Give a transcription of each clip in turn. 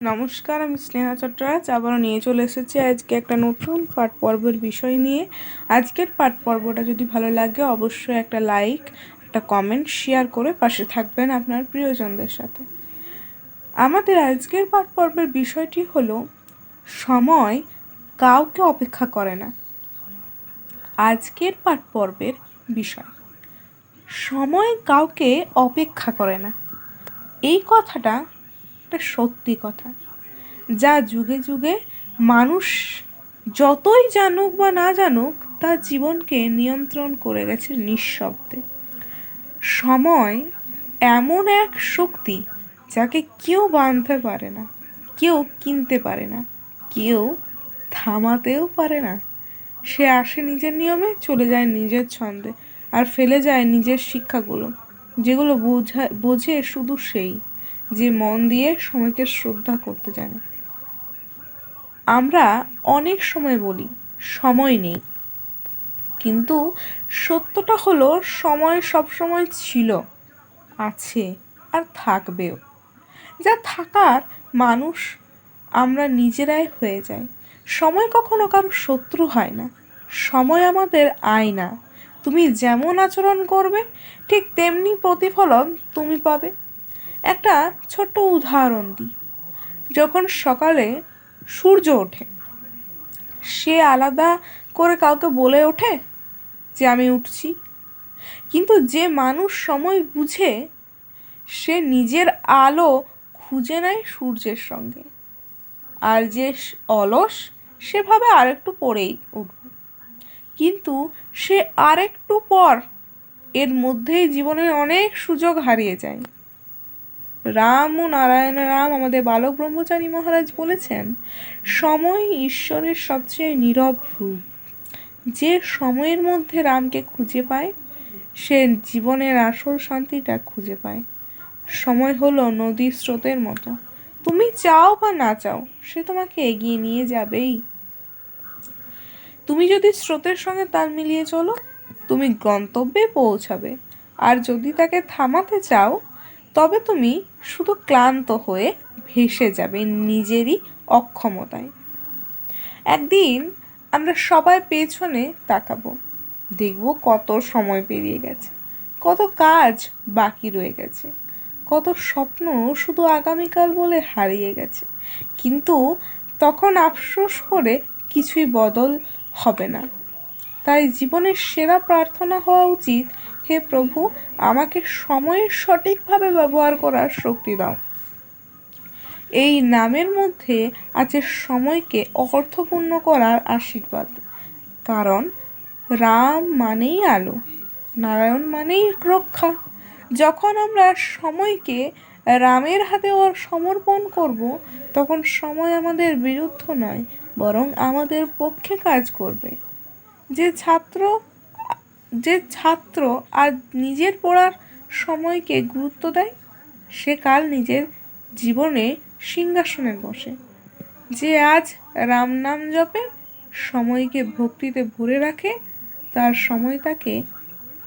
নমস্কার, আমি স্নেহা চট্টরাজ। আবারও নিয়ে চলে এসেছি আজকে একটা নতুন পাঠ পর্বের বিষয় নিয়ে। আজকের পাঠ পর্বটা যদি ভালো লাগে, অবশ্যই একটা লাইক, একটা কমেন্ট, শেয়ার করে পাশে থাকবেন আপনার প্রিয়জনদের সাথে। আমাদের আজকের পাঠ পর্বের বিষয়টি হলো, সময় কাউকে অপেক্ষা করে না। আজকের পাঠ পর্বের বিষয়, সময় কাউকে অপেক্ষা করে না। এই কথাটা একটা সত্যি কথা। যা যুগে যুগে মানুষ যতই জানুক বা না জানুক, তার জীবনকে নিয়ন্ত্রণ করে গেছে নিঃশব্দে। সময় এমন এক শক্তি যাকে কেউ বাঁধতে পারে না, কেউ কিনতে পারে না, কেউ থামাতেও পারে না। সে আসে নিজের নিয়মে, চলে যায় নিজের ছন্দে, আর ফেলে যায় নিজের শিক্ষাগুলো, যেগুলো বোঝা, বোঝে শুধু সেই। যে মন দিয়ে সময়কে শ্রদ্ধা করতে জানে। আমরা অনেক সময় বলি, সময় নেই। কিন্তু সত্যটা হলো, সময় সবসময় ছিল, আছে আর থাকবেও। যা থাকার মানুষ আমরা নিজেরাই হয়ে যাই। সময় কখনো কারও শত্রু হয় না। সময় আমাদের আয়না। তুমি যেমন আচরণ করবে, ঠিক তেমনি প্রতিফলন তুমি পাবে। একটা ছোট্ট উদাহরণ দিই। যখন সকালে সূর্য ওঠে, সে আলাদা করে কাউকে বলে ওঠে যে আমি উঠছি। কিন্তু যে মানুষ সময় বুঝে, সে নিজের আলো খুঁজে নেয় সূর্যের সঙ্গে। আর যে অলস, সেভাবে আরেকটু পরেই উঠবে। কিন্তু সে আরেকটু পর এর মধ্যেই জীবনের অনেক সুযোগ হারিয়ে যায়। রাম ও নারায়ণ রাম আমাদের বালক ব্রহ্মচারী মহারাজ বলেছেন, সময় ঈশ্বরের সবচেয়ে নীরব রূপ। যে সময়ের মধ্যে রামকে খুঁজে পায়, সে জীবনের আসল শান্তিটা খুঁজে পায়। সময় হলো নদীর স্রোতের মতো। তুমি চাও বা না চাও, সে তোমাকে এগিয়ে নিয়ে যাবেই। তুমি যদি স্রোতের সঙ্গে তাল মিলিয়ে চলো, তুমি গন্তব্যে পৌঁছাবে। আর যদি তাকে থামাতে চাও তবে তুমি শুধু ক্লান্ত হয়ে ভেসে যাবে নিজেরই অক্ষমতায়। একদিন আমরা সবাই পেছনে তাকাবো। দেখব কত সময় পেরিয়ে গেছে, কত কাজ বাকি রয়ে গেছে, কত স্বপ্ন শুধু আগামীকাল বলে হারিয়ে গেছে। কিন্তু তখন আফসোস করে কিছুই বদল হবে না। তাই জীবনের সেরা প্রার্থনা হওয়া উচিত হে প্রভু, আমাকে সময়ের সঠিকভাবে ব্যবহার করার শক্তি দাও। এই নামের মধ্যে আছে সময়কে অর্থপূর্ণ করার আশীর্বাদ। কারণ, রাম মানেই আলো, নারায়ণ মানেই রক্ষা। যখন আমরা সময়কে রামের হাতে ওর সমর্পণ করব, তখন সময় আমাদের বিরুদ্ধ নয়, বরং আমাদের পক্ষে কাজ করবে। যে ছাত্র যে ছাত্র আজ নিজের পড়ার সময়কে গুরুত্ব দেয়, সে কাল নিজের জীবনে সিংহাসনে বসে। যে আজ রাম নাম জপে, সময়কে ভক্তিতে ভরে রাখে, তার সময় তাকে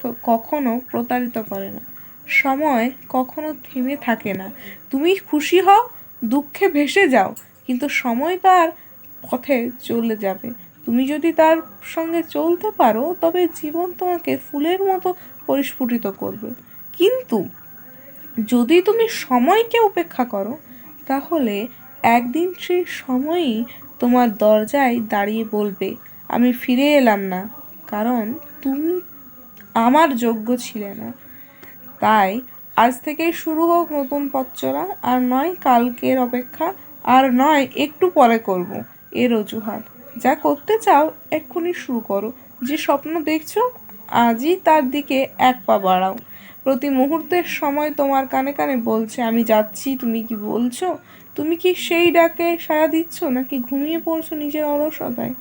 তো কখনো প্রতারিত করে না। সময় কখনো থেমে থাকে না। তুমি খুশি হও, দুঃখে ভেসে যাও, কিন্তু সময় তার পথে চলে যাবে। তুমি যদি তার সঙ্গে চলতে পারো, তবে জীবন তোমাকে ফুলের মতো পরিস্ফুটিত করবে। কিন্তু যদি তুমি সময়কে উপেক্ষা করো, তাহলে একদিন সেই সময়ই তোমার দরজায় দাঁড়িয়ে বলবে, আমি ফিরে এলাম না, কারণ তুমি আমার যোগ্য ছিলে না। তাই আজ থেকেই শুরু হোক নতুন পথ চলা, আর নয় কালকের অপেক্ষা, আর নয় একটু পরে করব। এর অজুহাত। যা করতে চাও এক্ষুনি শুরু করো। যে স্বপ্ন দেখছ, আজই তার দিকে এক পা বাড়াও। প্রতি মুহূর্তের সময় তোমার কানে কানে বলছে, আমি যাচ্ছি, তুমি কি বলছো? তুমি কি সেই ডাকে সাড়া দিচ্ছ, নাকি ঘুমিয়ে পড়ছো নিজের অলসতায়?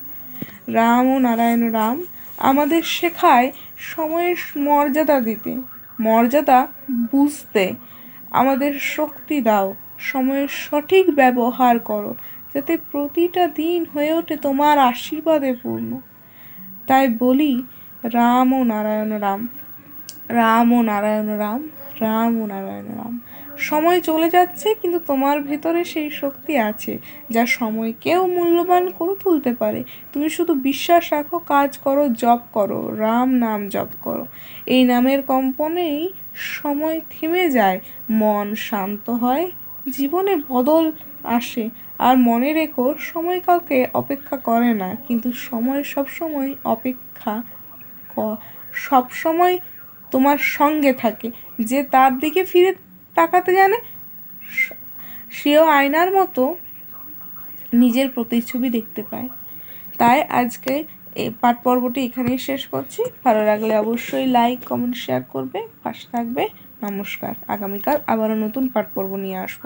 রাম ও নারায়ণ, রাম, আমাদের শেখায় সময়ের মর্যাদা দিতে। মর্যাদা বুঝতে আমাদের শক্তি দাও। সময়ের সঠিক ব্যবহার করো। যাতে প্রতিটা দিন হয়ে ওঠে তোমার আশীর্বাদে পূর্ণ। তাই বলি, রাম ও নারায়ণ রাম রাম ও নারায়ণ রাম রাম ও নারায়ণ রাম। সময় চলে যাচ্ছে, কিন্তু তোমার ভেতরে সেই শক্তি আছে, যা সময়কেও মূল্যবান করে তুলতে পারে। তুমি শুধু বিশ্বাস রাখো, কাজ করো, জপ করো, রাম নাম জপ করো। এই নামের কম্পনেই সময় থেমে যায়, মন শান্ত হয় জীবনে বদল আসে। আর মনে রেখো, সময় কাউকে অপেক্ষা করে না, কিন্তু সময় সব সময় অপেক্ষা সব সময় তোমার সঙ্গে থাকে। যে তার দিকে ফিরে তাকাতে জানে, সেও আয়নার মতো নিজের প্রতিচ্ছবি দেখতে পায়। তাই আজকে এই পাঠ পর্বটি এখানেই শেষ করছি। ভালো লাগলে অবশ্যই লাইক কমেন্ট শেয়ার করবে, পাশে থাকবে। নমস্কার। আগামীকাল আবারও নতুন পাঠ পর্ব নিয়ে আসব।